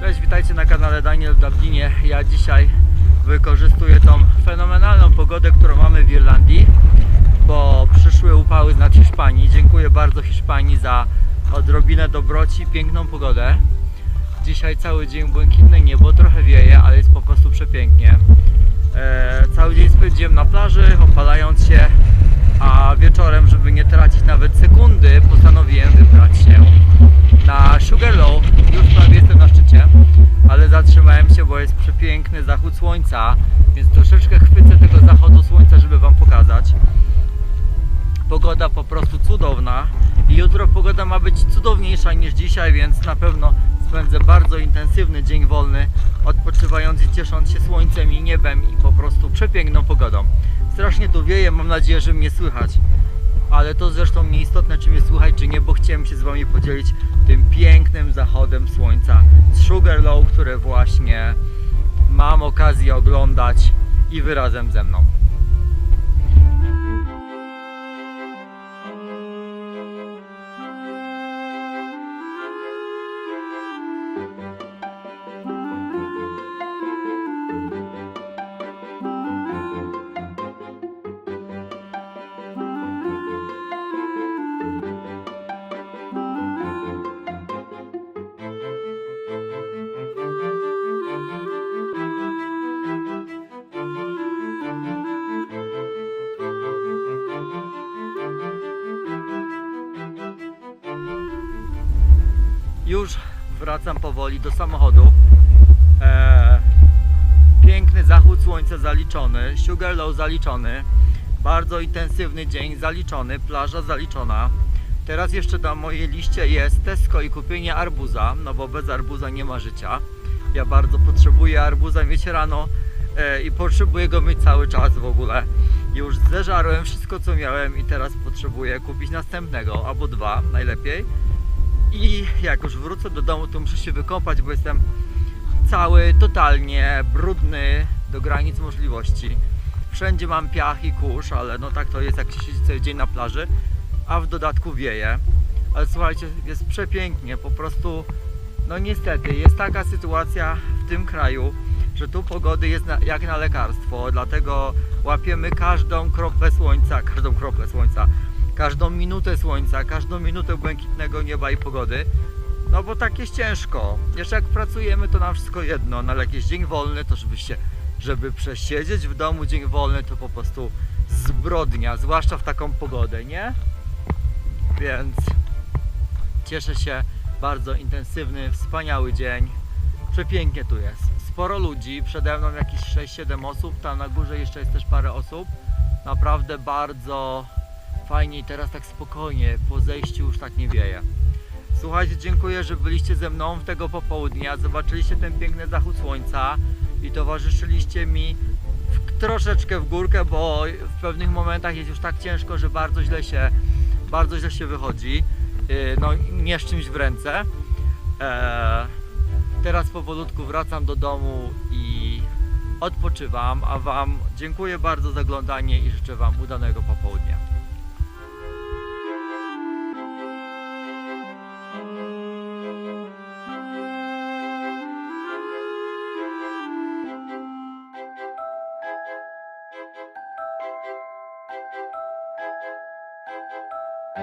Cześć, witajcie na kanale Daniel w Dublinie. Ja dzisiaj wykorzystuję tą fenomenalną pogodę, którą mamy w Irlandii, bo przyszły upały nad Hiszpanii. Dziękuję bardzo Hiszpanii za odrobinę dobroci, piękną pogodę. Dzisiaj cały dzień błękitne niebo, trochę wieje, ale jest po prostu przepięknie. E, cały dzień spędziłem na plaży, opalając się, a wieczorem, żeby nie tracić nawet sekundy, postanowiłem wybrać się na Sugarloaf. Zatrzymałem się, bo jest przepiękny zachód słońca, więc troszeczkę chwycę tego zachodu słońca, żeby Wam pokazać. Pogoda po prostu cudowna i jutro pogoda ma być cudowniejsza niż dzisiaj, więc na pewno spędzę bardzo intensywny dzień wolny, odpoczywając i ciesząc się słońcem i niebem i po prostu przepiękną pogodą. Strasznie tu wieje, mam nadzieję, że mnie słychać ale to zresztą nieistotne, czy mnie słychać, czy nie, bo chciałem się z Wami podzielić tym pięknym zachodem słońca z Sugarloaf, które właśnie mam okazję oglądać i Wy razem ze mną. Już wracam powoli do samochodu. Eee, piękny zachód słońca zaliczony, Sugarloaf zaliczony, bardzo intensywny dzień zaliczony, plaża zaliczona. Teraz jeszcze na mojej liście jest Tesco i kupienie arbuza, no bo bez arbuza nie ma życia. Ja bardzo potrzebuję arbuza mieć rano e, i potrzebuję go mieć cały czas w ogóle. Już zeżarłem wszystko co miałem i teraz potrzebuję kupić następnego, albo dwa najlepiej. I jak już wrócę do domu, to muszę się wykąpać, bo jestem cały totalnie brudny do granic możliwości. Wszędzie mam piach i kurz, ale no tak to jest, jak się siedzi cały dzień na plaży, a w dodatku wieje. Ale słuchajcie, jest przepięknie, po prostu, no niestety, jest taka sytuacja w tym kraju, że tu pogody jest na, jak na lekarstwo, dlatego łapiemy każdą kroplę słońca, każdą kroplę słońca, każdą minutę słońca, każdą minutę błękitnego nieba i pogody. No bo tak jest ciężko. Jeszcze jak pracujemy, to nam wszystko jedno, no ale jak jest dzień wolny, to żeby przesiedzieć w domu dzień wolny, to po prostu zbrodnia, zwłaszcza w taką pogodę, nie? Więc cieszę się, bardzo intensywny, wspaniały dzień. Przepięknie tu jest. Sporo ludzi, przede mną jakieś 6-7 osób, tam na górze jeszcze jest też parę osób. Naprawdę bardzo fajnie i teraz tak spokojnie, po zejściu już tak nie wieje. Słuchajcie, dziękuję, że byliście ze mną w tego popołudnia, zobaczyliście ten piękny zachód słońca i towarzyszyliście mi w, troszeczkę w górkę, bo w pewnych momentach jest już tak ciężko, że bardzo źle się, bardzo źle się wychodzi. Yy, No, nie z czymś w ręce. Eee, teraz powolutku wracam do domu i odpoczywam, a Wam dziękuję bardzo za oglądanie i życzę Wam udanego popołudnia.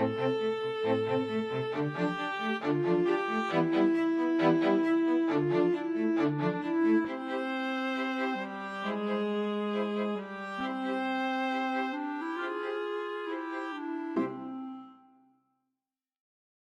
Thank you.